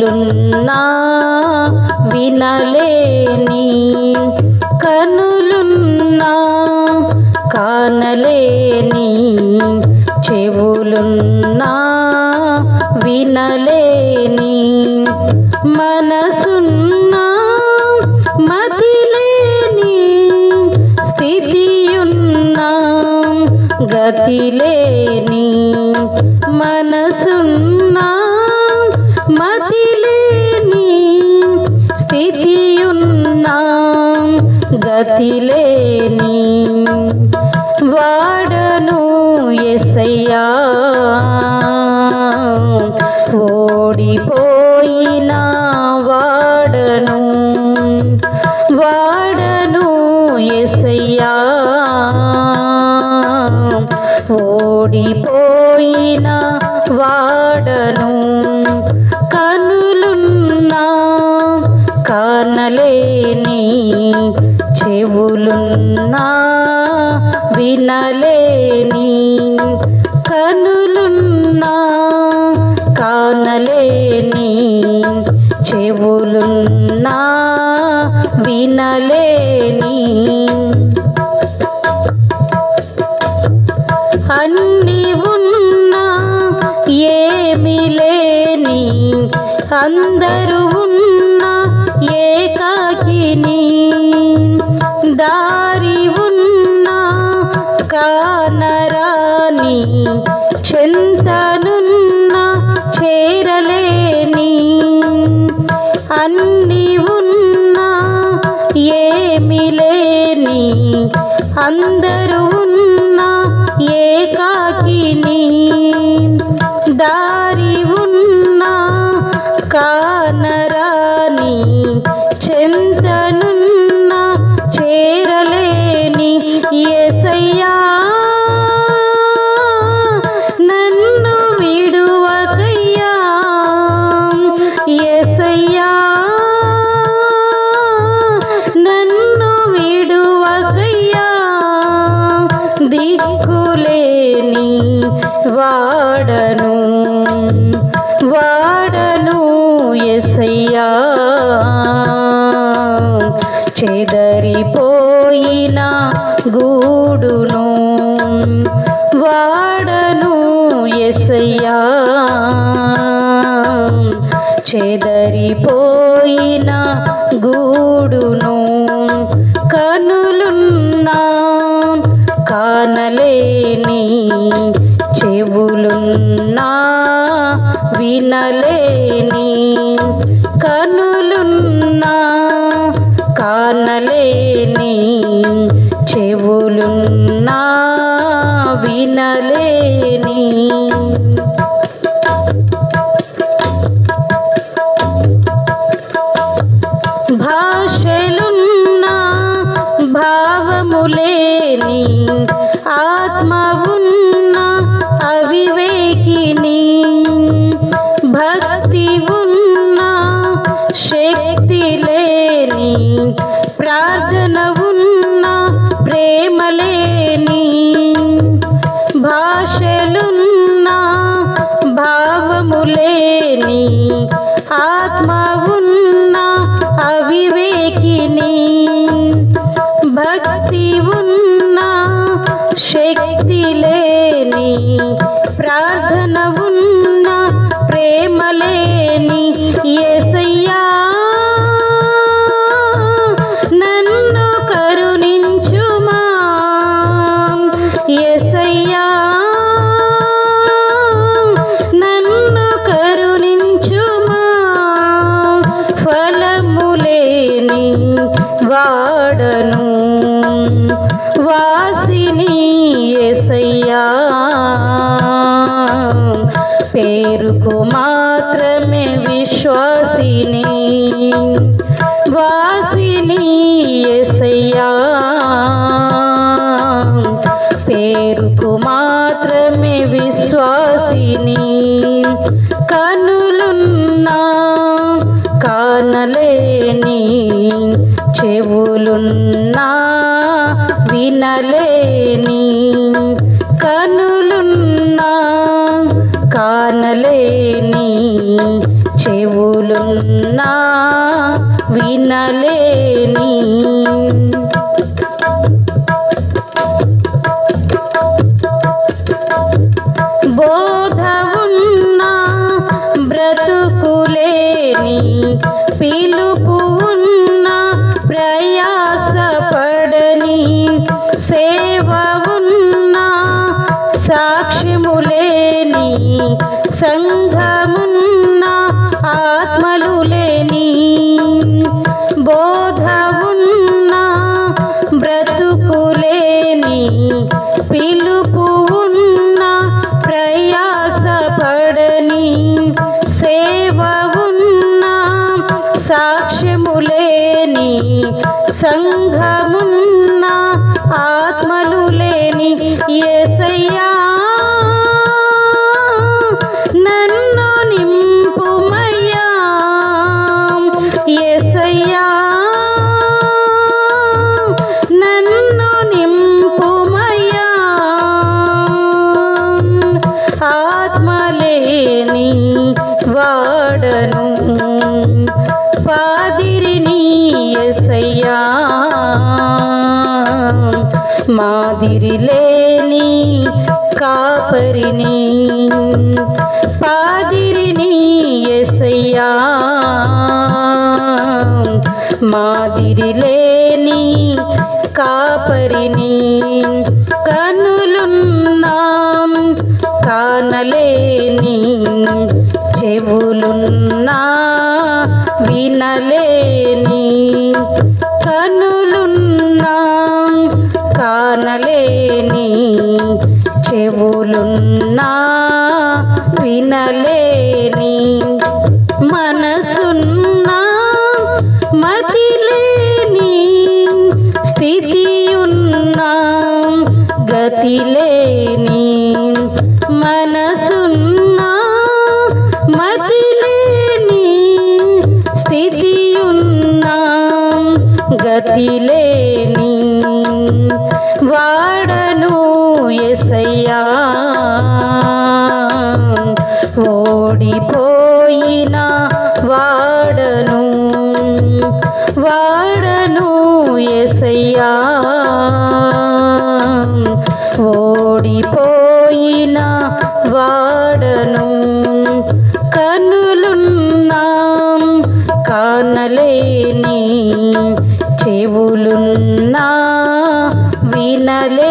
చెవులున్నా వినలేని కనులున్నా కానలేని చెవులున్నా వినలేని మనసున్నా మతిలేని స్థితియున్నా గతిలేని మనసున్నా గతిలేని వాడను ఎసయ్యా. ఓడిపోయిన వాడను వాడను ఎసయ్యా. ఓడిపోయిన వాడను కనులున్నా కానలేని చెవులున్నా వినలేని కనులున్నా కానలేని చెవులున్నా వినలేని అన్ని ఉన్నా ఏమి లేని అందరూ దారి ఉన్నా కానరాని చెంతనున్న చేరలేని అన్ని ఉన్నా ఏమి లేని అందరూ ఉన్నా ఏకాకిని దారి ఉన్నా కానరాని చెంతను గూడును వాడను ఎసయ్యా. చెదరిపోయిన గూడును కనులున్నా కానలేని చెవులున్నా వినలేని కనులున్నా కానలేని వినలేని భాషలున్నా భావములేని ఆత్మ ఉన్న అవివేకిని భక్తి ఉన్న శక్తి లేని ప్రార్థన ఉన్న కానలేని చెవులున్నా వినలేని కనులున్నా కానలేని చెవులున్నా వినలేని సంఘమున్న ఆత్మలు లేని బోధ ఉన్న బ్రతుకులేని పిలుపు ఉన్న ప్రయాసపడని సేవ ఉన్న సాక్ష్యములేని సంఘ వాడను. పాదిరిని ఎసయ్యా. మాదిరి లేని కాపరిని పాదిరిని ఎసయ్యా. మాదిరి లేని కాపరిని కనులున్నాం కానలేని చెవులున్నా వినలేని కనులున్నా కానలేని చెవులున్నా వినలే గతిలేని వాడను ఎసయ్యా. ఓడిపోయిన వాడను వాడను ఎసయ్యా. వినలేని